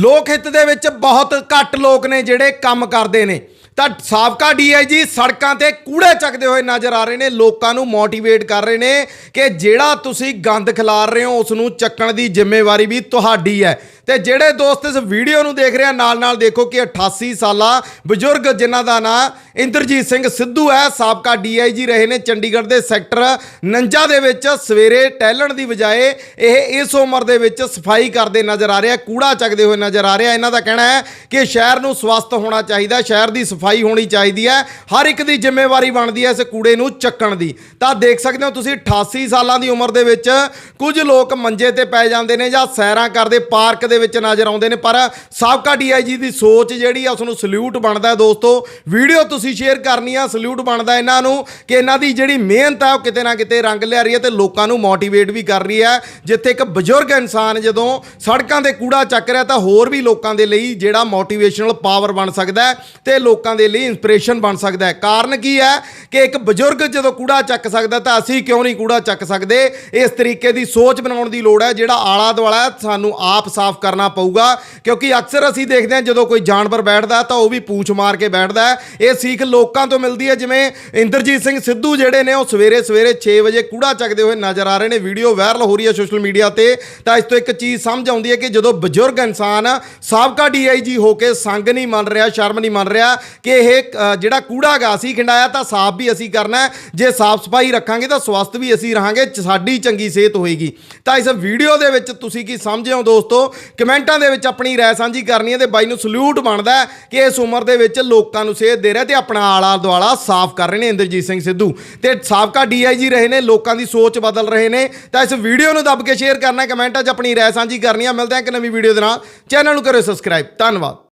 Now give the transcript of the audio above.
ਲੋਕ ਹਿੱਤ ਦੇ ਵਿੱਚ ਬਹੁਤ ਘੱਟ ਲੋਕ ਨੇ ਜਿਹੜੇ ਕੰਮ ਕਰਦੇ ਨੇ। ਤਾਂ ਸਾਬਕਾ ਡੀਆਈਜੀ ਸੜਕਾਂ ਤੇ ਕੂੜੇ ਚੱਕਦੇ ਹੋਏ ਨਜ਼ਰ ਆ ਰਹੇ ਨੇ। ਲੋਕਾਂ ਨੂੰ ਮੋਟੀਵੇਟ ਕਰ ਰਹੇ ਨੇ ਕਿ ਜਿਹੜਾ ਤੁਸੀਂ ਗੰਦ ਖਿਲਾਰ ਰਹੇ ਹੋ ਉਸ ਨੂੰ ਚੱਕਣ ਦੀ ਜ਼ਿੰਮੇਵਾਰੀ ਵੀ ਤੁਹਾਡੀ ਹੈ। ਤੇ ਜਿਹੜੇ ਦੋਸਤ ਇਸ ਵੀਡੀਓ ਨੂੰ ਦੇਖ ਰਹੇ ਆ, ਨਾਲ ਨਾਲ ਦੇਖੋ ਕਿ 88 ਸਾਲਾ ਬਜ਼ੁਰਗ ਜਿਨ੍ਹਾਂ ਦਾ ਨਾਂ ਇੰਦਰਜੀਤ ਸਿੰਘ ਸਿੱਧੂ ਹੈ, ਸਾਬਕਾ ਡੀਆਈਜੀ ਰਹੇ ਨੇ ਚੰਡੀਗੜ੍ਹ ਦੇ ਸੈਕਟਰ 49 ਦੇ ਵਿੱਚ ਸਵੇਰੇ ਟਹਿਲਣ ਦੀ ਬਜਾਏ ਇਹ ਇਸ ਉਮਰ ਦੇ ਵਿੱਚ ਸਫ਼ਾਈ ਕਰਦੇ ਨਜ਼ਰ ਆ ਰਿਹਾ, ਕੂੜਾ ਚੱਕਦੇ ਹੋਏ ਨਜ਼ਰ ਆ ਰਿਹਾ। ਇਹਨਾਂ ਦਾ ਕਹਿਣਾ ਹੈ ਕਿ ਸ਼ਹਿਰ ਨੂੰ ਸਵਸਥ ਹੋਣਾ ਚਾਹੀਦਾ, ਸ਼ਹਿਰ ਦੀ ਸਫ਼ਾਈ ਹੋਣੀ ਚਾਹੀਦੀ ਹੈ, ਹਰ ਇੱਕ ਦੀ ਜ਼ਿੰਮੇਵਾਰੀ ਬਣਦੀ ਹੈ ਇਸ ਕੂੜੇ ਨੂੰ ਚੱਕਣ ਦੀ। ਤਾਂ ਦੇਖ ਸਕਦੇ ਹੋ ਤੁਸੀਂ 88 ਸਾਲਾਂ ਦੀ ਉਮਰ ਦੇ ਵਿੱਚ ਕੁਝ ਲੋਕ ਮੰਜੇ ਤੇ ਪੈ ਜਾਂਦੇ ਨੇ ਜਾਂ ਸੈਰਾਂ ਕਰਦੇ, ਪਾਰਕ ਦੇ ਵਿੱਚ ਨਜ਼ਰ ਆਉਂਦੇ ਨੇ, ਪਰ ਸਾਬਕਾ ਡੀਆਈਜੀ ਦੀ ਸੋਚ ਜਿਹੜੀ ਆ ਉਸ ਨੂੰ ਸਲੂਟ ਬਣਦਾ ਦੋਸਤੋ। ਵੀਡੀਓ ਤੁਸੀਂ ਸ਼ੇਅਰ ਕਰਨੀ ਆ, ਸਲੂਟ ਬਣਦਾ ਇਹਨਾਂ ਨੂੰ ਕਿ ਇਹਨਾਂ ਦੀ ਜਿਹੜੀ ਮਿਹਨਤ ਹੈ ਉਹ ਕਿਤੇ ਨਾ ਕਿਤੇ ਰੰਗ ਲਿਆ ਰਹੀ ਹੈ ਤੇ ਲੋਕਾਂ ਨੂੰ ਮੋਟੀਵੇਟ ਵੀ ਕਰ ਰਹੀ ਹੈ। ਜਿੱਥੇ ਇੱਕ ਬਜ਼ੁਰਗ ਇਨਸਾਨ ਜਦੋਂ ਸੜਕਾਂ ਤੇ ਕੂੜਾ ਚੱਕ ਰਿਹਾ, ਤਾਂ ਹੋਰ ਵੀ ਲੋਕਾਂ ਦੇ ਲਈ ਜਿਹੜਾ ਮੋਟੀਵੇਸ਼ਨਲ ਪਾਵਰ ਬਣ ਸਕਦਾ ਹੈ ਤੇ ਲੋਕਾਂ ਦੇ ਲਈ ਇਨਸਪੀਰੇਸ਼ਨ ਬਣ ਸਕਦਾ ਹੈ। ਕਾਰਨ ਕੀ ਹੈ ਕਿ ਇੱਕ ਬਜ਼ੁਰਗ ਜਦੋਂ ਕੂੜਾ ਚੱਕ ਸਕਦਾ, ਤਾਂ ਅਸੀਂ ਕਿਉਂ ਨਹੀਂ ਕੂੜਾ ਚੱਕ ਸਕਦੇ? ਇਸ ਤਰੀਕੇ ਦੀ ਸੋਚ ਬਣਾਉਣ ਦੀ ਲੋੜ ਹੈ, ਜਿਹੜਾ ਆਲਾ ਦੁਆਲਾ ਸਾਨੂੰ ਆਪ ਸਾਫ਼ ਕਰਨਾ ਪਊਗਾ। ਕਿਉਂਕਿ ਅਕਸਰ ਅਸੀਂ ਦੇਖਦੇ ਹਾਂ ਜਦੋਂ ਕੋਈ ਜਾਨਵਰ ਬੈਠਦਾ ਤਾਂ ਉਹ ਵੀ ਪੂੰਛ ਮਾਰ ਕੇ ਬੈਠਦਾ ਇਹ ਸਿੱਖ ਲੋਕਾਂ ਤੋਂ ਮਿਲਦੀ ਹੈ, ਜਿਵੇਂ ਇੰਦਰਜੀਤ ਸਿੰਘ ਸਿੱਧੂ ਜਿਹੜੇ ਨੇ, ਉਹ ਸਵੇਰੇ ਸਵੇਰੇ 6 ਵਜੇ ਕੂੜਾ ਚੱਕਦੇ ਹੋਏ ਨਜ਼ਰ ਆ ਰਹੇ ਨੇ। ਵੀਡੀਓ ਵਾਇਰਲ ਹੋ ਰਹੀ ਹੈ ਸੋਸ਼ਲ ਮੀਡੀਆ ਤੇ। ਤਾਂ ਇਸ ਤੋਂ ਇੱਕ ਚੀਜ਼ ਸਮਝ ਆਉਂਦੀ ਹੈ ਕਿ ਜਦੋਂ ਬਜ਼ੁਰਗ ਇਨਸਾਨ ਸਾਬਕਾ ਡੀਆਈਜੀ ਹੋ ਕੇ ਸੰਗ ਨਹੀਂ ਮੰਨ ਰਿਹਾ, ਸ਼ਰਮ ਨਹੀਂ ਮੰਨ ਰਿਹਾ ਕਿ ਇਹ ਜਿਹੜਾ ਕੂੜਾ ਗਾ ਅਸੀਂ ਖਿੰਡਾਇਆ, ਤਾਂ ਸਾਫ਼ ਵੀ ਅਸੀਂ ਕਰਨਾ ਜੇ ਸਾਫ਼ ਸਫ਼ਾਈ ਰੱਖਾਂਗੇ ਤਾਂ ਸਵਸਥ ਵੀ ਅਸੀਂ ਰਹਾਂਗੇ ਸਾਡੀ ਚੰਗੀ ਸਿਹਤ ਹੋਏਗੀ। ਤਾਂ ਇਸ ਵੀਡੀਓ ਦੇ ਵਿੱਚ ਤੁਸੀਂ ਕੀ ਸਮਝਿਓ ਦੋਸਤੋ? ਕਮੈਂਟਾਂ ਦੇ ਵਿੱਚ ਆਪਣੀ ਰਾਏ ਸਾਂਝੀ ਕਰਨੀ ਹੈ ਤੇ ਬਾਈ ਨੂੰ ਸਲੂਟ ਬਣਦਾ ਕਿ ਇਸ ਉਮਰ ਦੇ ਵਿੱਚ ਲੋਕਾਂ ਨੂੰ ਸੇਧ ਦੇ ਰਿਹਾ ਤੇ ਆਪਣਾ ਆਲਾ ਦੁਆਲਾ ਸਾਫ਼ ਕਰ ਰਹੇ ਨੇ ਇੰਦਰਜੀਤ ਸਿੰਘ ਸਿੱਧੂ। ਤੇ ਸਾਬਕਾ ਡੀਆਈਜੀ ਰਹੇ ਨੇ, ਲੋਕਾਂ ਦੀ ਸੋਚ ਬਦਲ ਰਹੇ ਨੇ। ਤਾਂ ਇਸ ਵੀਡੀਓ ਨੂੰ ਦੱਬ ਕੇ ਸ਼ੇਅਰ ਕਰਨਾ ਕਮੈਂਟਾਂ 'ਚ ਆਪਣੀ ਰਾਏ ਸਾਂਝੀ ਕਰਨੀ ਆ ਮਿਲਦੇ ਹਾਂ ਇੱਕ ਨਵੀਂ ਵੀਡੀਓ ਦੇ ਨਾਲ। ਚੈਨਲ ਨੂੰ ਕਰੋ ਸਬਸਕ੍ਰਾਈਬ ਧੰਨਵਾਦ।